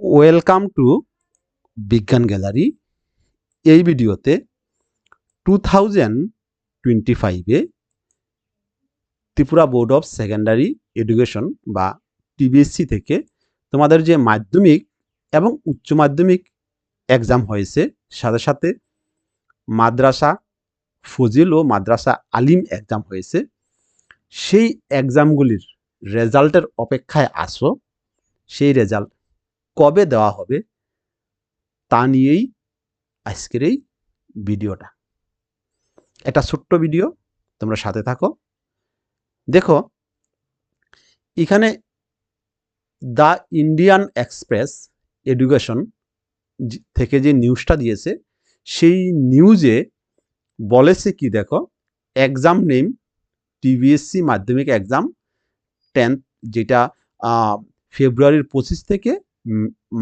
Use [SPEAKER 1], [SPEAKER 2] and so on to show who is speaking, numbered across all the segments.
[SPEAKER 1] Welcome to বিজ্ঞান gallery এই ভিডিওতে টু থাউজেন্ড টোয়েন্টি ফাইভে Tripura board of secondary education বা টিবিএসসি থেকে তোমাদের যে মাধ্যমিক এবং উচ্চ মাধ্যমিক এক্সাম হয়েছে, সাথে সাথে মাদ্রাসা ফজিল ও মাদ্রাসা আলিম এক্সাম হয়েছে, সেই এক্সামগুলির রেজাল্টের অপেক্ষায় আসো। সেই রেজাল্ট কবে দেওয়া হবে তা নিয়েই আজকের এই ভিডিওটা। একটা ছোট্ট ভিডিও, তোমরা সাথে থাকো। দেখো, এখানে দ্য ইন্ডিয়ান এক্সপ্রেস এডুকেশন থেকে যে নিউজটা দিয়েছে, সেই নিউজে বলেছে কি দেখো, এক্সাম নেম টিবিএসসি মাধ্যমিক এক্সাম, টেন্থ যেটা ফেব্রুয়ারির পঁচিশ থেকে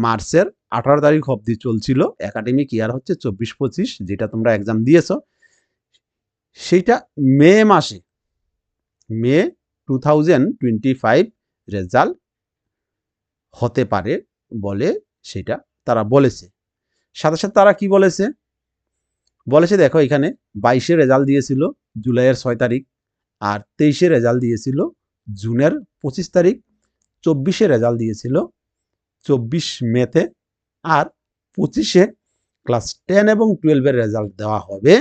[SPEAKER 1] মার্চের আঠারো তারিখ অবধি চলছিল। একাডেমিক ইয়ার হচ্ছে চব্বিশ পঁচিশ, যেটা তোমরা এক্সাম দিয়েছ। সেইটা মে মাসে, May two thousand twenty five result হতে পারে বলে সেটা তারা বলেছে। সাথে সাথে তারা কি বলেছে? বলেছে, দেখো এখানে বাইশে রেজাল্ট দিয়েছিল জুলাইয়ের ছয় তারিখ আর তেইশে রেজাল্ট দিয়েছিল জুনের পঁচিশ তারিখ, চব্বিশে রেজাল্ট দিয়েছিল চব্বিশ মেতে আর পঁচিশে ক্লাস টেন এবং টুয়েলভের রেজাল্ট দেওয়া হবে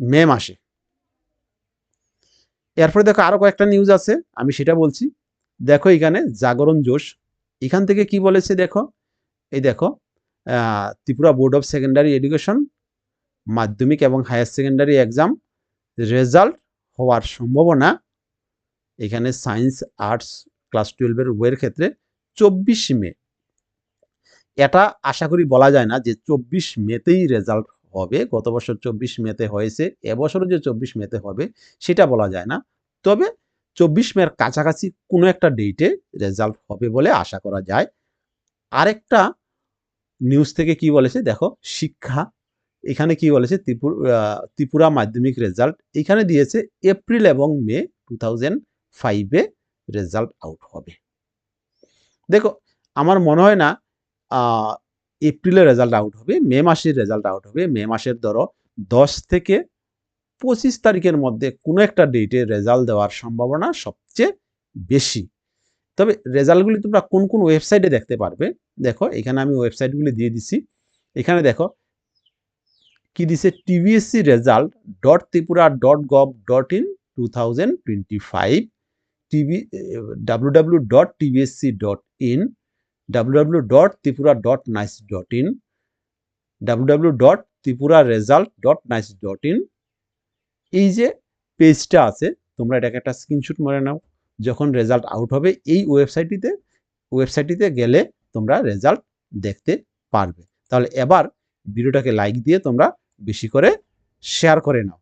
[SPEAKER 1] মে মাসে। এরপরে দেখো আরও কয়েকটা নিউজ আছে, আমি সেটা বলছি। দেখো এখানে জাগরণ জোশ, এখান থেকে কি বলেছে দেখো? এই দেখো Tripura board of secondary education মাধ্যমিক এবং হায়ার সেকেন্ডারি এক্সাম রেজাল্ট হওয়ার সম্ভাবনা এখানে সায়েন্স আর্টস ক্লাস টুয়েলভের উভয়ের ক্ষেত্রে চব্বিশ মে। এটা আশা করি বলা যায় না যে চব্বিশ মেতেই রেজাল্ট হবে। গত বছর চব্বিশ মেতে হয়েছে, এবছরও যে চব্বিশ মেতে হবে সেটা বলা যায় না। তবে চব্বিশ মের কাছাকাছি কোনো একটা ডেটে রেজাল্ট হবে বলে আশা করা যায়। আরেকটা নিউজ থেকে কি বলেছে দেখো, শিক্ষা। এখানে কি বলেছে? ত্রিপুর ত্রিপুরা মাধ্যমিক রেজাল্ট এখানে দিয়েছে এপ্রিল এবং মে টু থাউজেন্ড ফাইভে রেজাল্ট আউট হবে। দেখো আমার মনে হয় না আহ, এপ্রিলে রেজাল্ট আউট হবে মে মাসের রেজাল্ট আউট হবে। মে মাসের ধরো দশ থেকে পঁচিশ তারিখের মধ্যে কোনো একটা ডেটে রেজাল্ট দেওয়ার সম্ভাবনা সবচেয়ে বেশি। তবে রেজাল্টগুলি তোমরা কোন কোন ওয়েবসাইটে দেখতে পারবে? দেখো এখানে আমি ওয়েবসাইটগুলি দিয়ে দিছি। এখানে দেখো কি দিছে? TBSE result dot Tripura dot gov dot in two thousand twenty five TV W W dot TBSE dot in W W dot Tripura dot nic dot in W W dot Tripura result dot nic dot in এই যে পেজটা আছে, তোমরা এটাকে একটা screenshot মেরে নাও, যখন result out হবে, এই ওয়েবসাইটটিতে ওয়েবসাইটটিতে গেলে তোমরা রেজাল্ট দেখতে পারবে। তাহলে এবার ভিডিওটাকে লাইক দিয়ে তোমরা বেশি করে শেয়ার করে নাও।